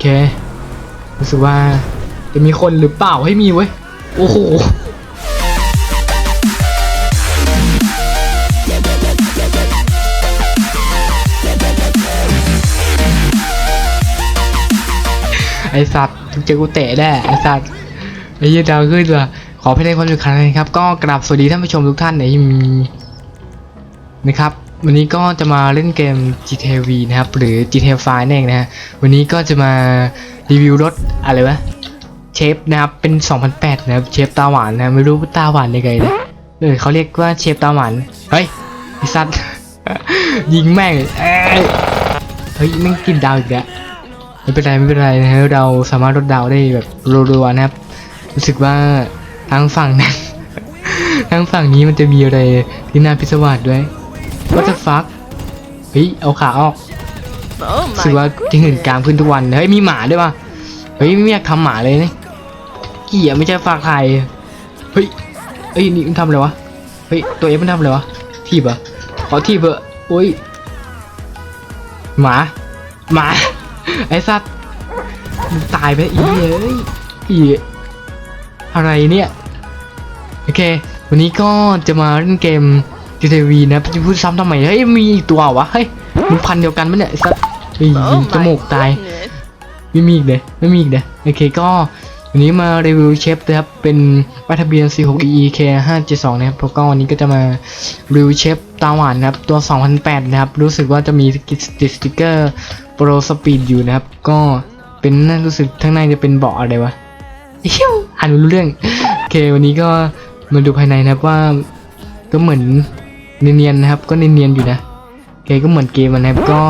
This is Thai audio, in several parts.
เค รู้สึกว่าจะมีคนหรือเปล่าให้มีเว้ย โอ้โหไอสัตว์ถึงเจอกูเตะแน่ไอสัตว์ไอ้เหี้ยดาวขึ้นว่ะขอให้ได้ความสุขคันนะครับ ก็กราบสวัสดีท่านผู้ชมทุกท่านในที่มีนะครับ วันนี้ก็จะมาเล่นเกม GTA V นะครับ หรือ GTA 5นั่นเองนะฮะ วันนี้ก็จะมารีวิวรถอะไรวะ เชฟนะครับ เป็น 2008 นะครับ เชฟตาหวานนะ ไม่รู้ตาหวานยังไงนะเออเขาเรียกว่าเชฟตาหวาน เฮ้ยไอสัตว์ ยิงแม่งเอ้ยเฮ้ยแม่งกินดาวอีกแล้วไม่เป็นไรไม่เป็นไรนะฮะเราสามารถลดดาวได้แบบรัวๆนะครับ รู้สึกว่าทางฝั่งนั้นทางฝั่งนี้มันจะมีอะไรที่น่าพิศวาสด้วย What the fuck เฮ้ยเอาขาออก Oh รู้สึก my ว่าจะเห็นกลางขึ้นทุกวัน เฮ้ยมีหมาด้วยว่ะ เฮ้ยไม่อยากทำหมาเลยนะเกี่ยไม่ใช่ฝากไข่เฮ้ยเฮ้ยนี่มันทำอะไรวะ เฮ้ยตัวเอฟมันทำอะไรวะ ทีบเหรอขอทีบเหอะโอ้ย หมา หมา ไอ้สัตว์มันตายไปอีเอ้ยอีอะไรเนี่ย โอเค วันนี้ก็จะมาเล่นเกม GTV นะจะพูดซ้ำทำไมเฮ้ยมีอีกตัววะเฮ้ยมันพันเดียวกันปะเนี่ยไอ้สัตว์เฮ้ย Oh จมูกตาย goodness. ไม่มีอีกเลยไม่มีอีกเลยโอเคก็วันนี้มารีวิวเชฟนะครับ เป็นป้ายทะเบียน 46EK 572 นะครับแล้วก็วันนี้ก็จะมารีวิวเชฟตาหวานนะครับ ตัว 2008 นะครับ รู้สึกว่าจะมีติดสติกเกอร์โปรสปีดอยู่นะครับ ก็เป็นน่ารู้สึกข้างในจะเป็นเบาะอะไรวะเฮี้ยวอ่านไม่รู้เรื่อง โอเค วันนี้ก็มาดูภายในนะครับว่าก็เหมือน เนียนๆนะครับ ก็เนียนๆอยู่นะเคก็เหมือนเกมอะนะครับก็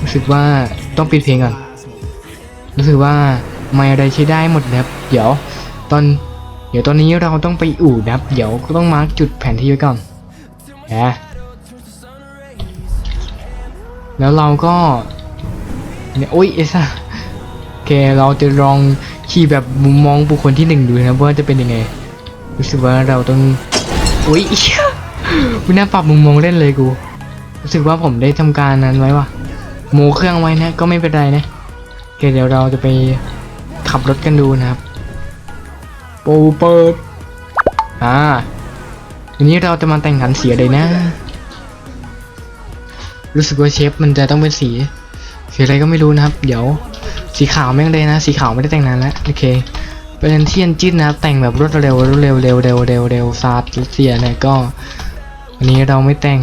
รู้สึกว่าต้องปิดเพลงก่อนรู้สึกว่าไม่อะไรใช้ได้หมดนะครับ เดี๋ยวตอนเดี๋ยวตอนนี้เราต้องไปอู่นะครับ เดี๋ยวก็ต้องมาร์กจุดแผนที่ไว้ก่อนแหมแล้วเราก็เนี่ยโอ้ยเอซ่าโอเคเราจะลองขี่แบบมุมมองบุคคลที่หนึ่งดูนะว่าจะเป็นยังไงรู้สึกว่าเราต้องอุ้ย ไม่น่าปรับมุมมองเล่นเลยกู รู้สึกว่าผมได้ทำการนั้นไว้ว่ะโมเครื่องไว้นะ ก็ไม่เป็นไรนะโอเคเดี๋ยวเราจะไปขับรถกันดูนะครับ ปูเปิด อ่าวันนี้เราจะมาแต่งขันสีอะไรนะ รู้สึกว่าเชฟมันจะต้องเป็นสีสีอะไรก็ไม่รู้นะครับ เดี๋ยวสีขาวแม่งเลยนะ สีขาวไม่ได้แต่งนานแล้วโอเคเป็นที่อันจิ้นนะครับแต่งแบบรวดเร็วรวดเร็วเร็วเร็วเร็วเร็วซาดรัสเซียเนี่ยก็ วันนี้เราไม่แต่ง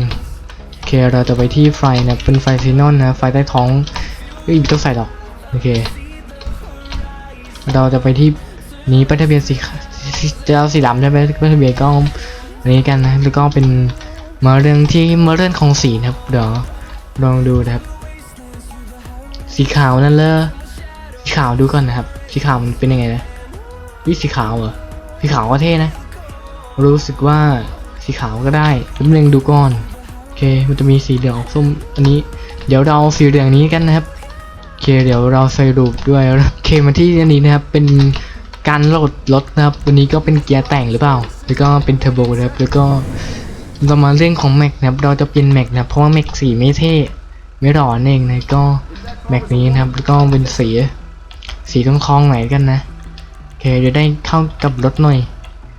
โอเค เราจะไปที่ไฟนะ เป็นไฟซีนอนนะ ไฟใต้ท้องเฮ้ยไม่ต้องใส่หรอก โอเค เราจะไปที่นี้ป้ายทะเบียนสีจะเอาสีดำใช่ไหมป้ายทะเบียนก็อันนี้กันนะ แล้วก็เป็นมาเรื่องที่มาเรื่องของสีนะครับ เดี๋ยวลองดูนะครับ สีขาวนั่นเลยสีขาวดูก่อนนะครับ สีขาวมันเป็นยังไงนะวิสีขาวเหรอ สีขาวก็เท่นะ รู้สึกว่า สีขาวก็ได้แป๊บนึงดูก่อนโอเคมันจะมีสีเหลืองออกส้มอันนี้ เดี๋ยวเราสีเหลืองนี้กันนะครับโอเคเดี๋ยวเราสรุปด้วยโอเคมาที่อันนี้นะครับเป็นการโหลดรถนะครับ วันนี้ก็เป็นเกียร์แต่งหรือเปล่า แล้วก็เป็นเทอร์โบนะครับ แล้วก็เรามาเรื่องของแม็กนะครับ เราจะเปลี่ยนแม็กนะเพราะว่าแม็กสีไม่เท่ ไม่หล่อนเองนะก็แม็กนี้นะครับ แล้วก็เป็นสี สีทองทองไหนกันนะ โอเคจะได้เข้ากับรถหน่อย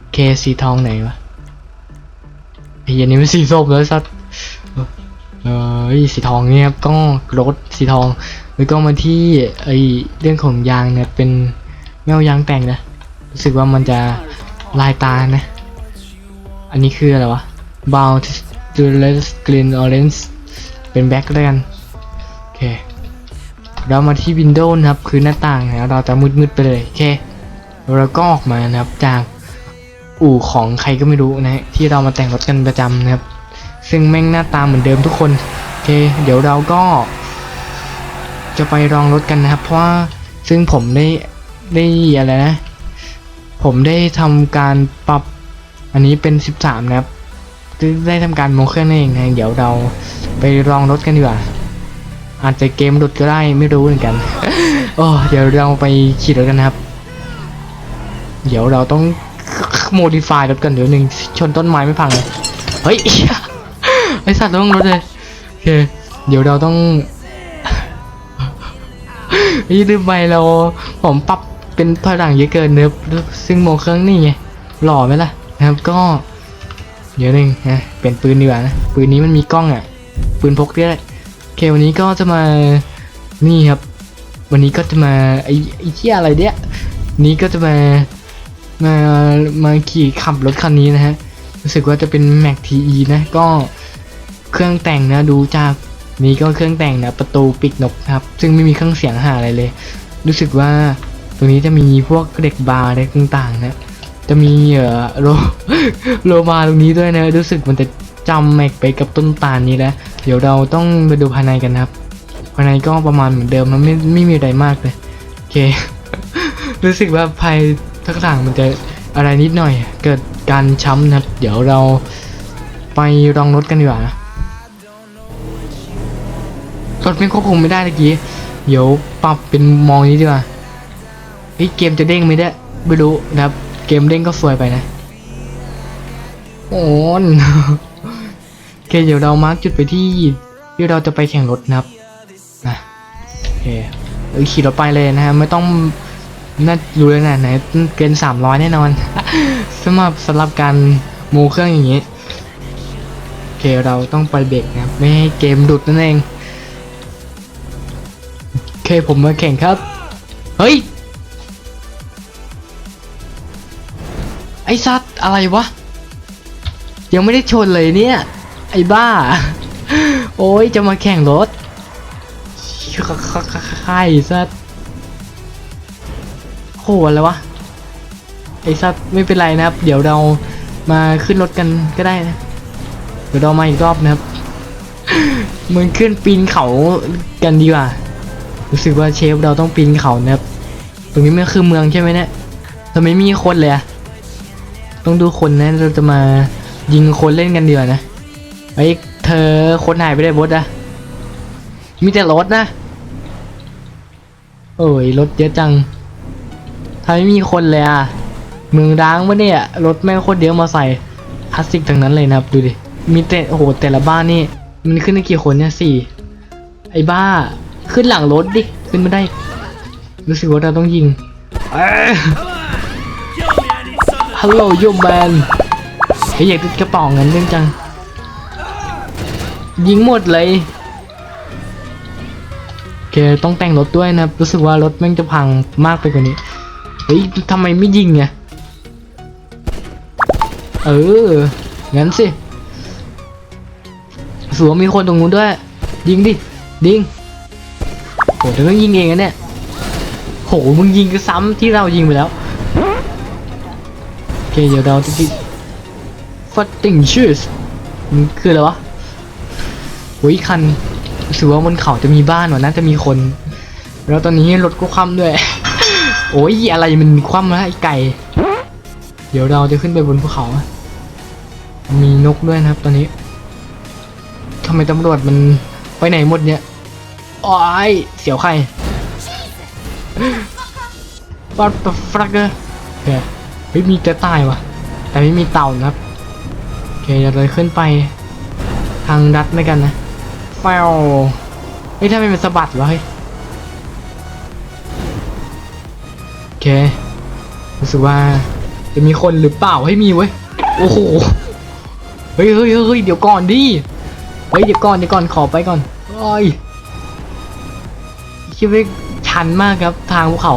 โอเคสีทองไหนวะ เหี้ยันนี้มันสีส้มแล้วสัตว์เออสีทองเนี่ยครับก็รถสีทอง แล้วก็มาที่ไอเรื่องของยางเนี่ยเป็นไม่เอายางแต่งนะรู้สึกว่ามันจะลายตานะ อันนี้คืออะไรวะ bound to red green orange เป็นแบ็คแล้วกันโอเคเรามาที่ Windows นะครับ คือหน้าต่างนะเราจะมืดๆไปเลยโอเคแล้วก็ออกมานะครับจาก อู่ของใครก็ไม่รู้นะฮะที่เรามาแต่งรถกันประจำนะครับ ซึ่งแม่งหน้าตาเหมือนเดิมทุกคนโอเค เดี๋ยวเราก็ จะไปลองรถกันนะครับ เพราะว่าซึ่งผมได้ได้อะไรนะ ผมได้ทำการปรับอันนี้เป็น 13 นะครับได้ทำการโมเครื่องนั่นเองนะเดี๋ยวเราไปลองรถกันดีกว่าอาจจะเกมหลุดก็ได้ไม่รู้เหมือนกันโอ้เดี๋ยวเราไปขี่รถกันนะครับ เดี๋ยวเราต้อง โมดิฟายรถกันเดี๋ยวหนึ่งชนต้นไม้ไม่พังเลย เฮ้ยไอสัตว์ต้องรถเลยโอเคเดี๋ยวเราต้องยี่ลืมไปเราผมปรับเป็นถอยหลังเยอะเกินเนื้อซึ่งโมเครื่องนี่ไงหล่อไหมล่ะนะครับก็ เดี๋ยวหนึ่งนะเปลี่ยนปืนดีกว่านะปืนนี้มันมีกล้องอะปืนพกได้โอเควันนี้ก็จะมานี่ครับ วันนี้ก็จะมาไอ้ไอ้เที่ยอะไรเนี่ยนี้ก็จะมา มามาขี่ขับรถคันนี้นะฮะ รู้สึกว่าจะเป็น Mac TE นะก็เครื่องแต่งนะดูจากนี้ก็เครื่องแต่งนะประตูปิดนกครับ ซึ่งไม่มีเครื่องเสียงหาอะไรเลย รู้สึกว่าตรงนี้จะมีพวกเด็กบาร์อะไรต่างๆ นะ จะมีเอ่อโลโลมาตรงนี้ด้วยนะรู้สึกมันจะจำแม็กไปกับต้นตาลนี้แล้วเดี๋ยวเราต้องไปดูภายในกันครับ ภายในก็ประมาณเหมือนเดิมมันไม่ไม่มีอะไรมากเลยโอเค รู้สึกว่าภาย ทักทางมันจะอะไรนิดหน่อย เกิดการช้ำนะครับ เดี๋ยวเราไปลองรถกันดีกว่านะรถไม่ควบคุมไม่ได้เมื่อกี้เดี๋ยวปรับเป็นมองนี้ดีกว่าเฮ้ยเกมจะเด้งไหมเนี่ยไม่รู้นะครับ เกมเด้งก็สวยไปนะโอ้นโอเคเดี๋ยวเรามาร์กจุดไปที่ที่เราจะไปแข่งรถนะครับนะโอเคเออขี่รถไปเลยนะฮะไม่ต้อง น่ารู้เลยนะไหนเกินสามร้อยแน่นอนสำหรับสำหรับการโมเครื่องอย่างนี้โอเคเราต้องไปเบรกนะครับไม่ให้เกมหลุดนั่นเองโอเคผมมาแข่งครับ เฮ้ย ไอ้ซัดอะไรวะ ยังไม่ได้ชนเลยเนี่ย ไอ้บ้า โอ้ยจะมาแข่งรถใครซัด หอะไรวะ ไอ้ซัดไม่เป็นไรนะครับ เดี๋ยวเรามาขึ้นรถกันก็ได้นะ เดี๋ยวเรามาอีกรอบนะครับมึงขึ้นปีนเขากันดีกว่า รู้สึกว่าเชฟเราต้องปีนเขานะครับ ตรงนี้มันคือเมืองใช่ไหมเนี่ยทำไมไม่มีคนเลยอะต้องดูคนนะ เราจะมายิงคนเล่นกันเดียวานะไอ้เธอคนหายไปได้บดอะมีแต่รถนะ โอ้ยรถเยอะจัง ไมไม่มีคนเลยอะมืองร้างวะเนี่ย รถแม่งโคตรเดียอะมาใส่คลาสสิกทั้งนั้นเลยนะครับ ดูดิ มีแต่โอ้โหแต่ละบ้านนี่ มันขึ้นได้กี่คนเนี่ยสี่ไอ้บ้า ขึ้นหลังรถดิ ขึ้นไม่ได้ รู้สึกว่าเราต้องยิงฮัลโหลโยมแมนเฮ้ยอยากติดกระป๋าเงินเรื่องจัง ยิงหมดเลยโอเคต้องแต่งรถด้วยนะ รู้สึกว่ารถแม่งจะพังมากไปกว่านี้ ฮ้ยทำไมไม่ยิงเนี่ยเออ งั้นสิสัวมีคนตรงนู้นด้วย ยิงดิ ยิงโหเธอต้องยิงเองนะเนี่ย โห มึงยิงก็ซ้ำที่เรายิงไปแล้ว โอเค เดี๋ยวเราจะติดฟัตติงชื่อมันคืออะไรวะโอ้ยคันรู้สึกว่าบนเขาจะมีบ้านวะน่าจะมีคน แล้วตอนนี้รถก็คว่ำด้วย โอ้ยอะไรมันคว่ำแล้วไอ้ไก่ เดี๋ยวเราจะขึ้นไปบนภูเขา มีนกด้วยนะครับตอนนี้ทำไมตำรวจมันไปไหนหมดเนี่ยโอ้ยเสียวใครปัดฟรักเกอร์เคเฮ้ยมีกระต่ายวะแต่ไม่มีเต่านะครับโอเคเดี๋ยวเราขึ้นไปทางดัดไม่กันนะแฟวเฮ้ยถ้าไม่เป็นสะบัดวะเฮ้ย เครู้สึกว่าจะมีคนหรือเปล่าให้มีเว้ยโอ้โหเฮ้ยเฮ้ยเฮ้ยเดี๋ยวก่อนดิเฮ้ยเดี๋ยวก่อนเดี๋ยวก่อนขอไปก่อนโอ้ยคิดว่าชันมากครับทางภูเขา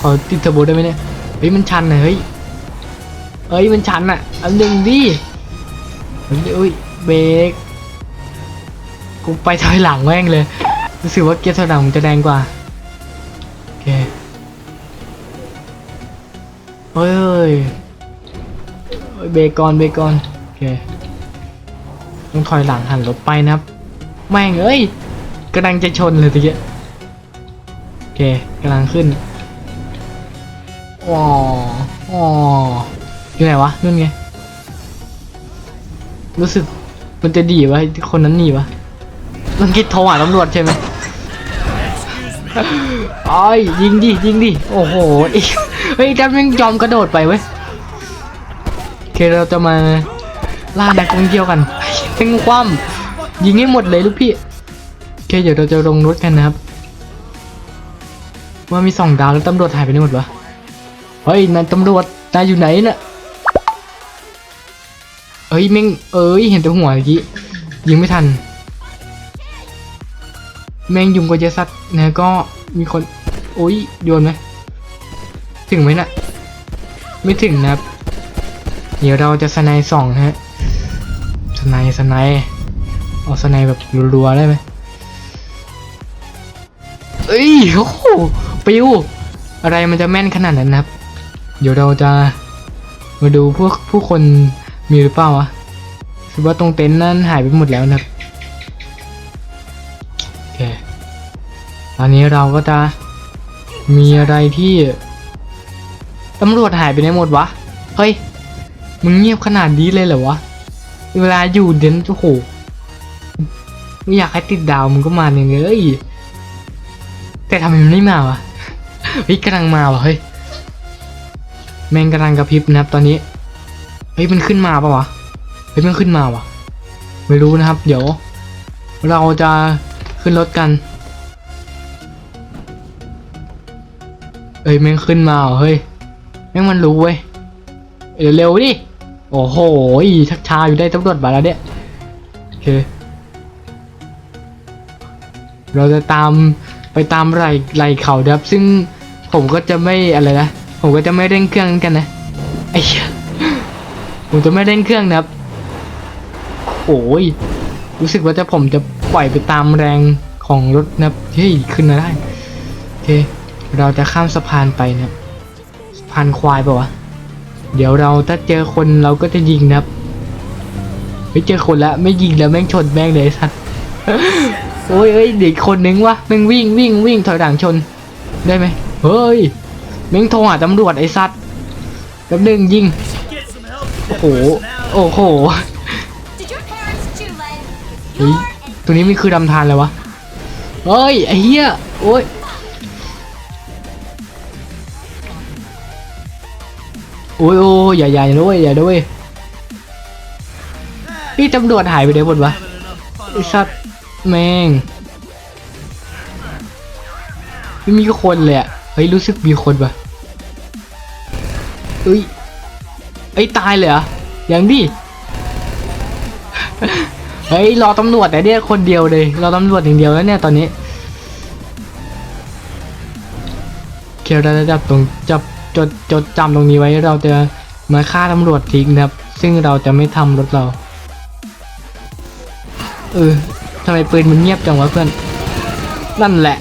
ขอติดเทอร์โบได้ไหมเนี่ยเฮ้ยมันชันนะเฮ้ยเฮ้ยมันชันอะอันหนึ่งดิเฮ้ยเอ้ยเบรกกูไปถอยหลังแม่งเลยรู้สึกว่าเกียร์ถอยหลังจะแรงกว่า ยเบรกอนเบรกอนโอเคต้องถอยหลังหันรถไปนะครับ แม่งเอ้ยกำลังจะชนเลยตะเกียโอเคกำลังขึ้นอ๋ออ๋ออยู่ไหนวะนู่นไงรู้สึกมันจะดีวะคนนั้นหนีวะมันคิดโทรหาตำรวจใช่ไหมไอ้ยยิงดิยิงดิโอ้โหอีก เฮ้ยจับยังยอมกระโดดไปเว้ยโอเคเราจะมาล่านักท่องเที่ยวกันเป็นความยิงให้หมดเลยลูกพี่โอเคเดี๋ยวเราจะลงรถกันนะครับ ว่ามีสองดาวแล้วตำรวจหายไปไหนหมดวะเฮ้ยนายตำรวจนายอยู่ไหนน่ะเอ้ยแม่งเอ้ยเห็นแต่หัวเมื่อกี้ยิงไม่ทัน แม่งยุงก็เยอะสัตว์นะก็มีคนโอ้ยโยนไหม ถึงไหมน่ะ ไม่ถึงนะครับ เดี๋ยวเราจะสไนด์สองฮะสไนด์สไนด์เอาสไนด์แบบรัวๆได้ไหมเอ้ยโอ้โหปิวอะไรมันจะแม่นขนาดนั้นนะครับ เดี๋ยวเราจะมาดูพวกผู้คนมีหรือเปล่าวะคือว่าตรงเต็นท์นั้นหายไปหมดแล้วนะครับโอเค ตอนนี้เราก็จะมีอะไรที่ ตำรวจหายไปไหนหมดวะ เฮ้ย มึงเงียบขนาดนี้เลยเหรอวะ เวลาอยู่เดนโอ้โหไม่อยากให้ติดดาวมึงก็มาอย่างเงี้ยแต่ทำไมมันไม่มาวะเฮ้ยกำลังมาวะเฮ้ย แมงกำลังกระพริบนะครับตอนนี้ เฮ้ยมันขึ้นมาปะวะ เฮ้ยมันขึ้นมาวะ ไม่รู้นะครับ เดี๋ยว เราจะขึ้นรถกันเอ้ยแม่งขึ้นมาเหรอเฮ้ย ม่งมันรู้เว้ยเร็วเร็วดิ โอ้โหชักช้าอยู่ได้ตำรวจมาแล้วเนี่ย โอเค เราจะตามไปตามไหลไหลเขาครับ ซึ่งผมก็จะไม่อะไรนะ ผมก็จะไม่เร่งเครื่องกันนะ ไอ้ยผมจะไม่เร่งเครื่องนะครับ โอ้ย รู้สึกว่าจะผมจะปล่อยไปตามแรงของรถนะครับเฮ้ย ขึ้นมาได้ โอเค เราจะข้ามสะพานไปนะครับสะ พานควายปะวะ เดี๋ยวเราถ้าเจอคนเราก็จะยิงนะครับ ไม่เจอคนแล้วไม่ยิงแล้วแม่งชนแม่งเลยไอ้สัตว์โอ้ยเอ้ยเด็กคนนึงวะแม่งวิ่งวิ่งวิ่งถอยหลังชน ได้ไหมเฮ้ยแม่งโทรหาตำรวจไอ้สัตว์แป๊บนึงยิง โอ้โห โอ้โห Did your parents chew lead? เฮ้ยตัวนี้มันคือดำทานเลยวะ เฮ้ยไอ้เหี้ย โอ้ย โอ้ยโอ้ยอย่าอย่าอย่ด้วยอย่าด้วยพี่ตำรวจหายไปไหนหมดวะไอ้สัตว์แม่งไม่มีคนเลยอะเฮ้ยรู้สึกมีคนปะเอ้ยเอ้ยตายเลยเหรอยังดิเฮ้ยรอตำรวจแต่เนี่ยคนเดียวเลยรอตำรวจอย่างเดียวแล้วเนี่ยตอนนี้ เคียวเระจับตรงจับ จดจดจำตรงนี้ไว้เราจะมาฆ่าตำรวจทิ้งนะครับ ซึ่งเราจะไม่ทำรถเรา เออทำไมปืนมันเงียบจังวะเพื่อน นั่นแหละ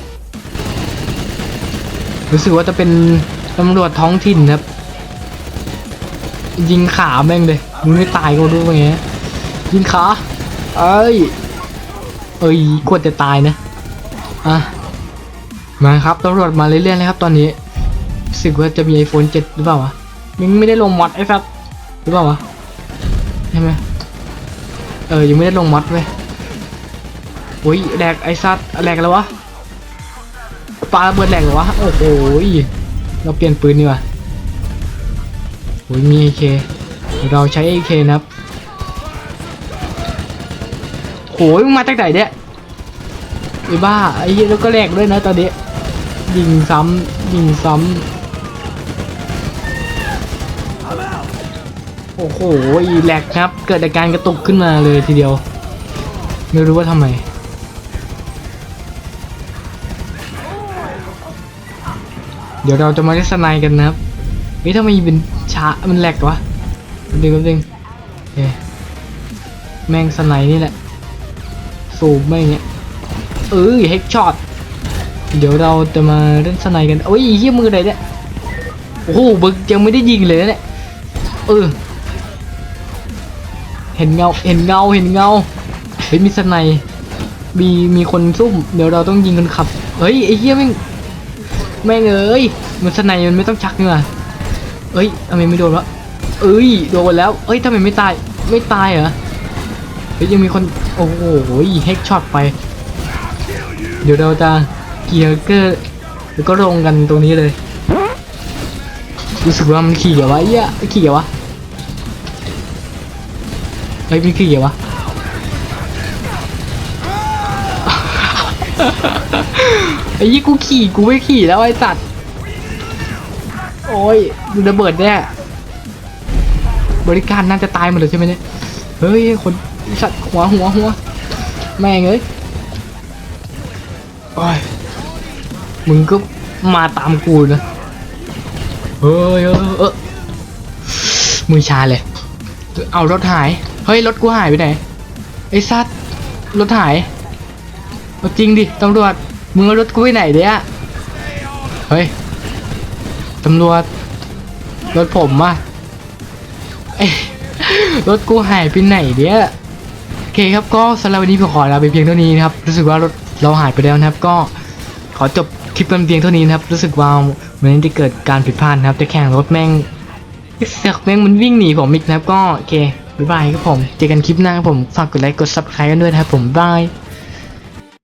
รู้สึกว่าจะเป็นตำรวจท้องถิ่นครับ ยิงขาแม่งเลยมึงไม่ตายก็รู้ว่าไงยิงขา เอ้ย เอ้ยกวดจะตายนะ อะ มาครับตำรวจมาเรื่อยๆเลยครับตอนนี้ รู้สึกว่าจะมี iPhone 7 หรือเปล่าวะยังไม่ได้ลงมอดไอ้ครับหรือเปล่าวะใช่ไหมเออยังไม่ได้ลงมอดเว้ยโอ้ยแหลกไอ้ซัดแหลกแล้ววะปลาระเบิดแหลกเหรอวะโอ้โหยเราเปลี่ยนปืนดีกว่าโอ้ยมี AK เคเราใช้ AK นะครับโหยมึงมาจากไหนเนี่ยไอ้บ้าไอ้เหี้ยแล้วก็แหลกด้วยนะตอนนี้ยิงซ้ำยิงซ้ำ อ้โหแหลกครับ เกิดอาการกระตุกขึ้นมาเลยทีเดียว ไม่รู้ว่าทำไม เดี๋ยวเราจะมาได้สไนกันนะครับเฮ้ทำไมเป็นช้ามันแหลกวะแป๊บนึงแป๊บนึงโอเคแม่งสไนนี่แหละ สูบไม่เงี้ยเออเฮกช็อตเดี๋ยวเราจะมาเล่นสไนกันโอ้ยเฮี้ยมือไหนเนี่ยโอ้โหบึกยังไม่ได้ยิงเลยนะเนี่ยเออ เห็นเงา เห็นเงา เห็นเงา เฮ้ยมีสไนมีมีคนซุ่ม เดี๋ยวเราต้องยิงคนขับ เฮ้ยไอ้เหี้ยแม่งแม่งเอ้ย มันสไนมันไม่ต้องชักนี่หว่าเอ้ยทำไมไม่โดนวะเอ้ยโดนแล้ว เอ้ยทำไมไม่ตาย ไม่ตายเหรอ เฮ้ยยังมีคน โอ้โหเฮกช็อตไป เดี๋ยวเราจะเกียร์เกอร์แล้วก็ลงกันตรงนี้เลย รู้สึกว่ามันขี่เหรอวะเหี้ยขี่เหรอวะ ฮ้ยมันขี่เหรอวะไอ้ยี่กูขี่กูไม่ขี่แล้วไอ้สัตว์โอ้ยดูระเบิดเนี่ยบริการน่าจะตายหมดเลยใช่ไหมเนี่ยเฮ้ยคนสัตว์หัวหัวหัวแม่งเอ้ยโอ้ยมึงก็มาตามกูนะเฮ้ยเออมือชาเลย เอารถหาย เฮ้ยรถกูหายไปไหนไอ้สัตรถหายเอาจริงดิตำรวจมึงเอารถกูไปไหนเดี๋ยเฮ้ยตำรวจรถผมอะเอ้ยรถกูหายไปไหนเดี๋ยโอเคครับก็สำหรับวันนี้ผมขอลาไปเพียงเท่านี้นะครับรู้สึกว่ารถเราหายไปแล้วนะครับ ก็ขอจบคลิปกันเพียงเท่านี้นะครับ รู้สึกว่าเหมือนจะเกิดการผิดพลาดนะครับแต่แข่งรถแม่งเสือกแม่งมันวิ่งหนีผมอีกนะครับก็โอเค บ๊ายบายครับผม เจอกันคลิปหน้าครับผม ฝากกดไลค์ กด subscribe กันด้วยนะครับผมบาย